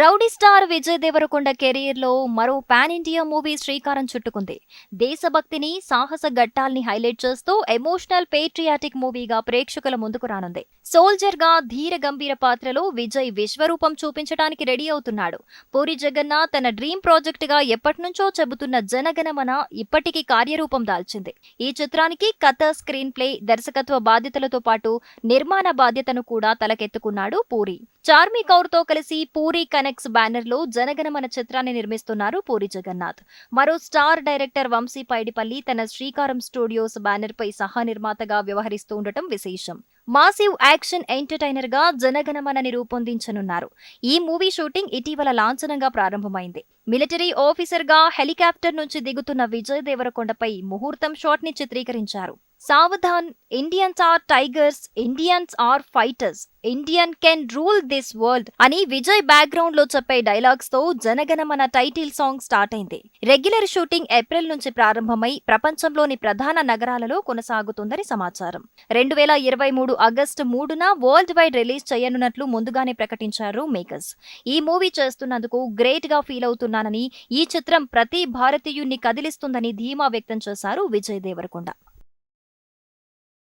Rowdy star Vijay Devarakonda కెరీర్లో మరో pan India movie శ్రీకారం చుట్టుకుంది. దేశభక్తిని సాహస ఘట్టాల్ని హైలైట్ చేస్తూ ఎమోషనల్ పేట్రియాటిక్ మూవీగా ప్రేక్షకుల ముందుకు రానుంది. సోల్జర్గా ధీర గంభీర పాత్రలో విజయ్ విశ్వరూపం చూపించడానికి రెడీ అవుతున్నాడు. పూరి జగన్నాథ్ తన డ్రీమ్ ప్రాజెక్ట్గా ఎప్పటినుంచో చెబుతున్న జనగణమన ఇప్పటికీ కార్యరూపం దాల్చింది. ఈ చిత్రానికి కథ స్క్రీన్ ప్లే దర్శకత్వ బాధ్యతలతో పాటు నిర్మాణ బాధ్యతను కూడా తలకెత్తుకున్నాడు పూరి. చార్మి కౌర్తో కలిసి పూరి కనెక్ట్స్ బ్యానర్లో జనగణమన చిత్రాన్ని నిర్మిస్తున్నారు పూరి జగన్నాథ్. మరో స్టార్ డైరెక్టర్ వంశీ పైడిపల్లి తన శ్రీకారం స్టూడియోస్ బ్యానర్ పై సహా నిర్మాతగా వ్యవహరిస్తూ ఉండటం విశేషం. మాసివ్ యాక్షన్ ఎంటర్టైనర్గా జనగణమనని రూపొందించనున్నారు. ఈ మూవీ షూటింగ్ ఇటీవల లాంఛనంగా ప్రారంభమైంది. మిలిటరీ ఆఫీసర్గా హెలికాప్టర్ నుంచి దిగుతున్న విజయ్ దేవరకొండపై ముహూర్తం షాట్ని చిత్రీకరించారు. సావధాన్ Indians are tigers Indians are fighters Indian can rule this world అని విజయ్ బ్యాక్గ్రౌండ్లో చెప్పే డైలాగ్స్తో జనగణమన టైటిల్ సాంగ్ స్టార్ట్ అయింది. రెగ్యులర్ షూటింగ్ ఏప్రిల్ నుంచి ప్రారంభమై ప్రపంచంలోని ప్రధాన నగరాలలో కొనసాగుతుందని సమాచారం. రెండు వేల ఇరవై మూడు ఆగస్టు మూడున వరల్డ్ వైడ్ రిలీజ్ చేయనున్నట్లు ముందుగానే ప్రకటించారు మేకర్స్ ఈ మూవీ చేస్తున్నందుకు గ్రేట్గా ఫీల్ అవుతున్నానని ఈ చిత్రం ప్రతి భారతీయుణ్ణి కదిలిస్తుందని ధీమా వ్యక్తం చేశారు విజయ్ దేవరకొండ.